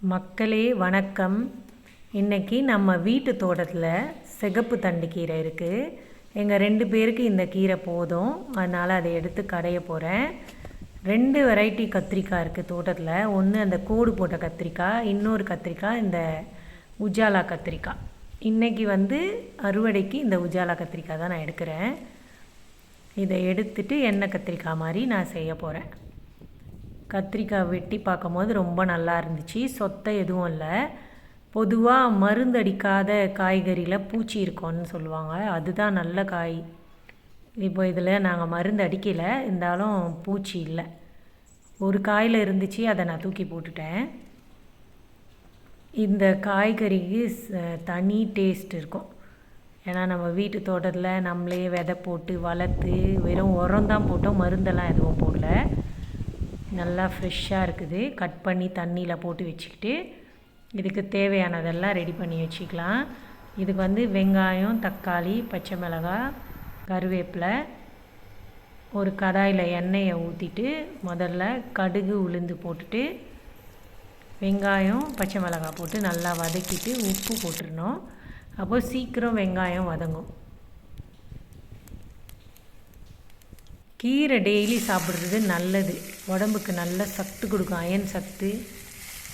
மக்களே வணக்கம். இன்றைக்கி நம்ம வீட்டு தோட்டத்தில் சிகப்பு தண்டு கீரை இருக்குது எங்கள் ரெண்டு பேருக்கு இந்த கீரை போதும். அதனால் அதை எடுத்து கடைய போகிறேன் ரெண்டு வெரைட்டி கத்திரிக்காய் இருக்குது தோட்டத்தில். ஒன்று அந்த கோடு போட்ட கத்திரிக்காய் இன்னொரு கத்திரிக்காய் இந்த உஜாலா கத்திரிக்காய். இன்றைக்கி வந்து அறுவடைக்கு இந்த உஜாலா கத்திரிக்காய் தான் நான் எடுக்கிறேன். இதை எடுத்துட்டு எண்ணெய் கத்திரிக்காய் மாதிரி நான் செய்ய போகிறேன் கத்திரிக்காய் வெட்டி பார்க்கும்போது ரொம்ப நல்லா இருந்துச்சு. சொத்தை எதுவும் இல்லை. பொதுவாக மருந்தடிக்காத காய்கறியில் பூச்சி இருக்கும்னு சொல்லுவாங்க. அதுதான் நல்ல காய். இப்போ இதில் நாங்கள் மருந்து அடிக்கலை. இருந்தாலும் பூச்சி இல்லை. ஒரு காயில் இருந்துச்சு. அதை நான் தூக்கி போட்டுட்டேன். இந்த காய்கறிக்கு ச- தனி டேஸ்ட் இருக்கும். ஏன்னா நம்ம வீட்டு தோட்டத்தில் நம்மளே விதை போட்டு வளர்த்து வெறும் உரம் தான் போட்டோம். மருந்தெல்லாம் எதுவும் போடல. நல்லா ஃப்ரெஷ்ஷாக இருக்குது. கட் பண்ணி தண்ணியில் போட்டு வச்சுக்கிட்டு இதுக்கு தேவையானதெல்லாம் ரெடி பண்ணி வச்சுக்கலாம். இதுக்கு வந்து வெங்காயம் தக்காளி பச்சை மிளகாய் கருவேப்பிலை ஒரு கடாயில் எண்ணெயை ஊற்றிட்டு முதல்ல கடுகு உளுந்து போட்டுட்டு வெங்காயம் பச்சை மிளகாய் போட்டு நல்லா வதக்கிட்டு உப்பு போட்டுருணும் அப்போது சீக்கிரம் வெங்காயம் வதங்கும். கீரை டெய்லி சாப்பிட்றது நல்லது. உடம்புக்கு நல்ல சத்து கொடுக்கும். அயன் சத்து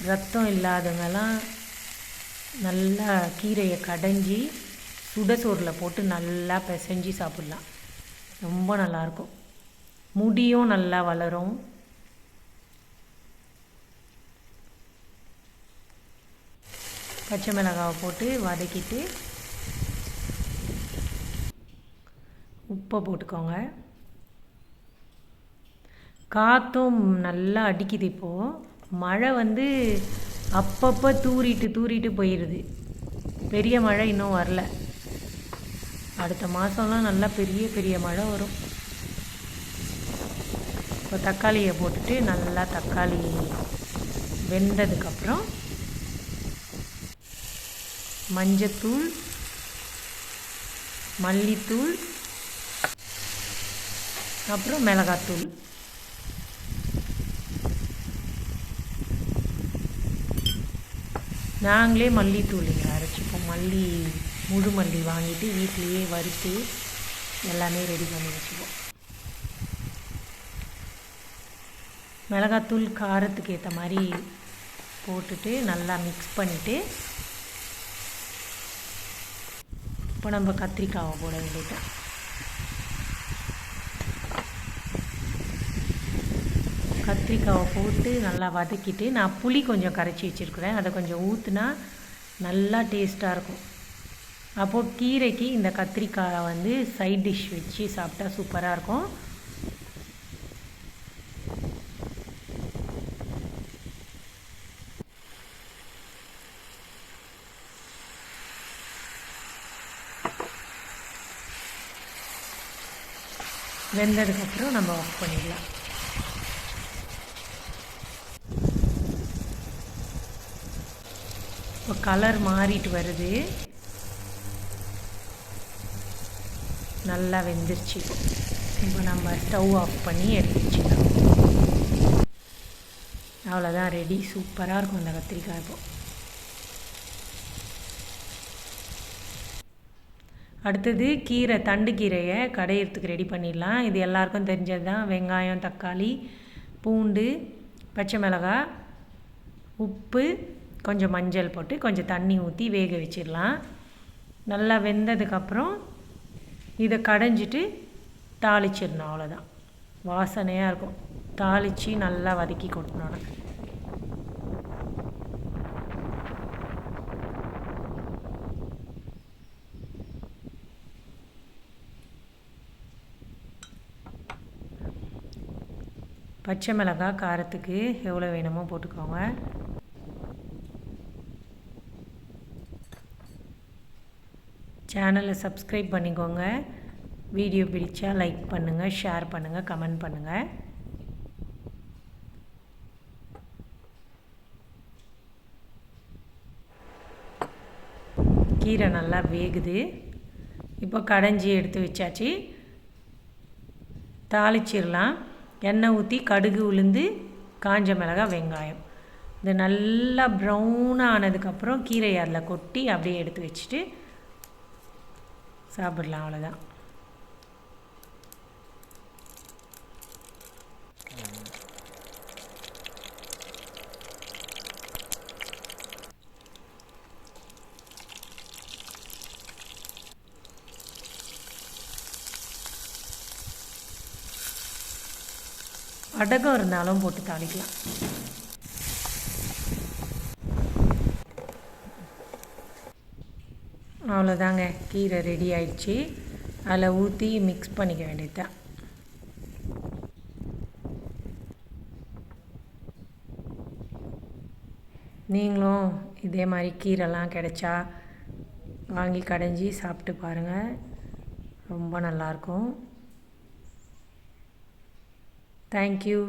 ரத்தம் இல்லாதவங்கெல்லாம் நல்லா கீரையை கடைஞ்சி சுட சோறில் போட்டு நல்லா பிசைஞ்சு சாப்பிட்லாம். ரொம்ப நல்லாயிருக்கும். முடியும் நல்லா வளரும். பச்சை மிளகாவை போட்டு வதக்கிட்டு உப்பை போட்டுக்கோங்க. காற்றும் நல்லா அடிக்குது இப்போது மழை வந்து அப்பப்போ தூறிட்டு தூறிட்டு போயிடுது பெரிய மழை இன்னும் வரல. அடுத்த மாதம்லாம் நல்லா பெரிய பெரிய மழை வரும். இப்போ தக்காளியை போட்டுட்டு நல்லா தக்காளி வெந்ததுக்கப்புறம் மஞ்சத்தூள் மல்லித்தூள் அப்புறம் மிளகாத்தூள். நாங்களே மல்லித்தூள் இங்கே அரைச்சிப்போம். மல்லி முழு மல்லி வாங்கிட்டு வீட்டிலையே வறுத்து எல்லாமே ரெடி பண்ணி வச்சுப்போம் மிளகாத்தூள் காரத்துக்கு ஏற்ற மாதிரி போட்டுட்டு நல்லா மிக்ஸ் பண்ணிவிட்டு இப்போ நம்ம கத்திரிக்காவை போட வேண்டியது. கத்திரிக்காவை போட்டு நல்லா வதக்கிட்டு நான் புளி கொஞ்சம் கரைச்சி வச்சுருக்குறேன். அதை கொஞ்சம் ஊற்றுனா நல்லா டேஸ்ட்டாக இருக்கும். அப்போது கீரைக்கு இந்த கத்திரிக்காயை வந்து சைட் டிஷ் வச்சு சாப்பிட்டா சூப்பராக இருக்கும். வெந்ததுக்கப்புறம் நம்ம ஆஃப் பண்ணிடலாம். இப்போ கலர் மாறிட்டு வருது. நல்லா வெந்துருச்சு. இப்போ நம்ம ஸ்டவ் ஆஃப் பண்ணி எடுத்து வச்சுக்கலாம் அவ்வளோதான் ரெடி சூப்பராக இருக்கும் இந்த கத்திரிக்காய் இப்போ. அடுத்தது கீரை தண்டு கீரையை கடையிறதுக்கு ரெடி பண்ணிடலாம். இது எல்லாருக்கும் தெரிஞ்சது தான் வெங்காயம் தக்காளி பூண்டு பச்சை மிளகாய் உப்பு கொஞ்சம் மஞ்சள் போட்டு கொஞ்சம் தண்ணி ஊற்றி வேக வச்சிடலாம். நல்லா வெந்ததுக்கப்புறம் இதை கடைஞ்சிட்டு தாளிச்சிடணும் அவ்வளோதான் வாசனையாக இருக்கும். தாளித்து நல்லா வதக்கி கொட்டணும். பச்சை மிளகாய் காரத்துக்கு எவ்வளோ வேணுமோ போட்டுக்கோங்க. சேனலை சப்ஸ்கிரைப் பண்ணிக்கோங்க. வீடியோ பிடிச்சா லைக் பண்ணுங்கள் ஷேர் பண்ணுங்கள் கமெண்ட் பண்ணுங்கள் கீரை நல்லா வேகுது. இப்போ கடைஞ்சி எடுத்து வச்சாச்சு. தாளிச்சிடலாம். எண்ணெய் ஊற்றி கடுகு உளுந்து காஞ்ச மிளகாய் வெங்காயம். இது நல்லா ப்ரௌனாக ஆனதுக்கப்புறம் கீரையை அதில் கொட்டி அப்படியே எடுத்து வச்சுட்டு சாப்பிடலாம் அவ்வளோதான் வடகம் இருந்தாலும் போட்டு தாளிக்கலாம். அவ்வளோதாங்க கீரை ரெடி ஆயிடுச்சு. அதில் ஊற்றி மிக்ஸ் பண்ணிக்க வேண்டியதுதான் நீங்களும் இதே மாதிரி கீரைலாம் கிடைச்சா வாங்கி கடைஞ்சி சாப்பிட்டு பாருங்கள் ரொம்ப நல்லாயிருக்கும். தேங்க்யூ